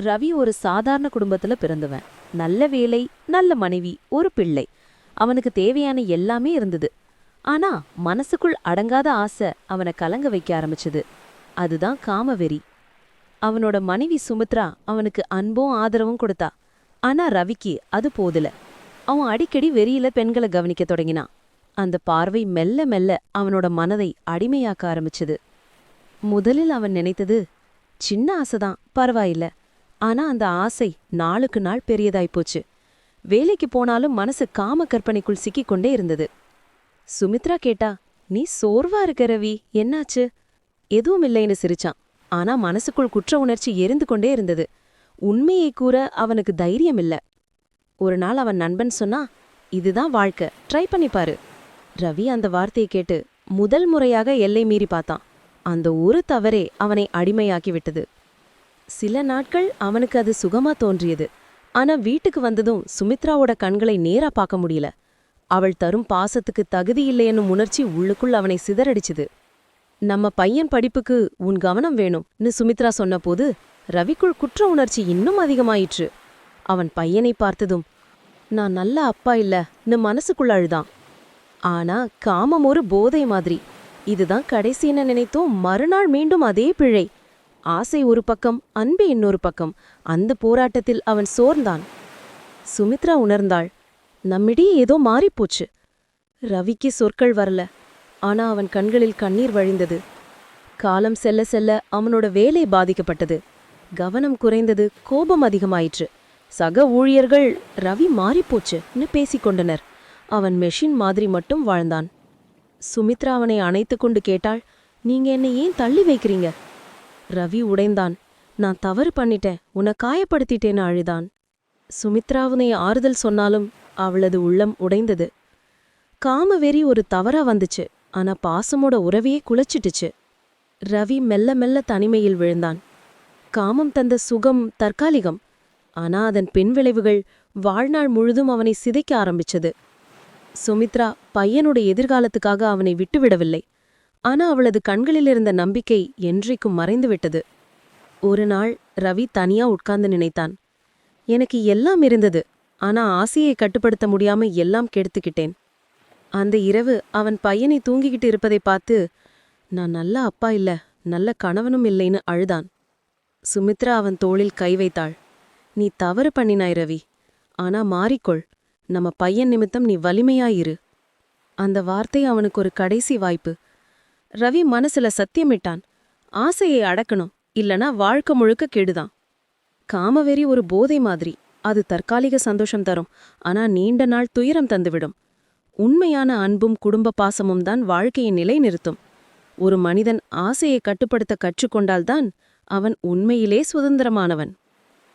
ரவி ஒரு சாதாரண குடும்பத்துல பிறந்தவன். நல்ல வேலை நல்ல மனைவி ஒரு பிள்ளை. அவனுக்கு தேவையான எல்லாமே இருந்தது. ஆனா மனசுக்குள் அடங்காத ஆசை அவனை கலங்க வைக்க ஆரம்பிச்சது. அதுதான் காமவெறி. அவனோட மனைவி சுமித்ரா அவனுக்கு அன்பும் ஆதரவும் கொடுத்தா. ஆனா ரவிக்கு அது போதில. அவன் அடிக்கடி வெறியில பெண்களை கவனிக்க தொடங்கினான் அந்த பார்வை மெல்ல மெல்ல அவனோட மனதை அடிமையாக்க ஆரம்பிச்சது. முதலில் அவன் நினைத்தது சின்ன ஆசைதான் பரவாயில்ல. ஆனா அந்த ஆசை நாளுக்கு நாள் பெரியதாய் போச்சு. வேலைக்கு போனாலும் மனசு காம கற்பனைக்குள் சிக்கிக் கொண்டே இருந்தது. சுமித்ரா கேட்டா நீ சோர்வா இருக்க ரவி. என்னாச்சு? எதுவும் இல்லைன்னு சிரிச்சான். ஆனா மனசுக்குள் குற்ற உணர்ச்சி எரிந்து கொண்டே இருந்தது. உண்மையை கூற அவனுக்கு தைரியம் இல்ல. ஒரு நாள் அவன் நண்பன் சொன்னா இதுதான் வாழ்க்கை. ட்ரை பண்ணி பாரு. ரவி அந்த வார்த்தையை கேட்டு முதல் முறையாக எல்லை மீறி பார்த்தான். அந்த ஒரு தவறே அவனை அடிமையாக்கி விட்டது. சில நாட்கள் அவனுக்கு அது சுகமா தோன்றியது. ஆனா வீட்டுக்கு வந்ததும் சுமித்ராவோட கண்களை நேரா பார்க்க முடியல. அவள் தரும் பாசத்துக்கு தகுதி என்னும் உணர்ச்சி உள்ளுக்குள் அவனை சிதறடிச்சுது. நம்ம பையன் படிப்புக்கு உன் கவனம் வேணும்னு சுமித்ரா சொன்னபோது ரவிக்குள் குற்ற உணர்ச்சி இன்னும் அதிகமாயிற்று. அவன் பையனை பார்த்ததும் நான் நல்ல அப்பா இல்லன்னு மனசுக்குள்ள அழுதான். ஆனா காமம் ஒரு போதை மாதிரி. இதுதான் கடைசின்னு நினைத்தோம். மறுநாள் மீண்டும் அதே பிழை. ஆசை ஒரு பக்கம் அன்பு இன்னொரு பக்கம். அந்த போராட்டத்தில் அவன் சோர்ந்தான். சுமித்ரா உணர்ந்தாள் நம்மிடையே ஏதோ மாறிப்போச்சு. ரவிக்கு சொற்கள் வரல. ஆனா அவன் கண்களில் கண்ணீர் வழிந்தது. காலம் செல்ல செல்ல அவனோட வேலை பாதிக்கப்பட்டது. கவனம் குறைந்தது கோபம் அதிகமாயிற்று. சக ஊழியர்கள் ரவி மாறிப்போச்சுன்னு பேசிக்கொண்டனர். அவன் மெஷின் மாதிரி மட்டும் வாழ்ந்தான். சுமித்ரா அவனை அணைத்து கொண்டு கேட்டாள் நீங்க என்னை ஏன் தள்ளி வைக்கிறீங்க? ரவி உடைந்தான். நான் தவறு பண்ணிட்டேன். உன்னை காயப்படுத்திட்டேன்னு அழுதான். சுமித்ராவுனை ஆறுதல் சொன்னாலும் அவளது உள்ளம் உடைந்தது. காமவெறி ஒரு தவறா வந்துச்சு. ஆனா பாசமோட உறவையே குலைச்சிட்டுச்சு ரவி மெல்ல மெல்ல தனிமையில் விழுந்தான். காமம் தந்த சுகம் தற்காலிகம். ஆனா அதன் பின்விளைவுகள் வாழ்நாள் முழுதும் அவனை சிதைக்க ஆரம்பிச்சது. சுமித்ரா பையனுடைய எதிர்காலத்துக்காக அவனை விட்டுவிடவில்லை. ஆனா அவளது கண்களில் இருந்த நம்பிக்கை என்றைக்கும் மறைந்துவிட்டது. ஒரு நாள் ரவி தனியா உட்கார்ந்து நினைத்தான். எனக்கு எல்லாம் இருந்தது ஆனா ஆசையை கட்டுப்படுத்த முடியாம எல்லாம் கெடுத்துக்கிட்டேன். அந்த இரவு அவன் பையனை தூங்கிக்கிட்டு இருப்பதை பார்த்து நான் நல்ல அப்பா இல்ல நல்ல கணவனும் இல்லைன்னு அழுதான். சுமித்ரா அவன் தோளில் கை வைத்தாள். நீ தவறு பண்ணினாய் ரவி. ஆனா மாறிக்கொள். நம்ம பையன் நிமித்தம் நீ வலிமையாயிரு அந்த வார்த்தை அவனுக்கு ஒரு கடைசி வாய்ப்பு. ரவி மனசுல சத்தியமிட்டான். ஆசையை அடக்கணும் இல்லனா வாழ்க்கை முழுக்க கெடுதான். காமவெறி ஒரு போதை மாதிரி அது தற்காலிக சந்தோஷம் தரும் ஆனா நீண்ட நாள் துயரம் தந்துவிடும். உண்மையான அன்பும் குடும்ப பாசமும் தான் வாழ்க்கையை நிலைநிறுத்தும். ஒரு மனிதன் ஆசையை கட்டுப்படுத்த கற்றுக்கொண்டால்தான் அவன் உண்மையிலே சுதந்திரமானவன்.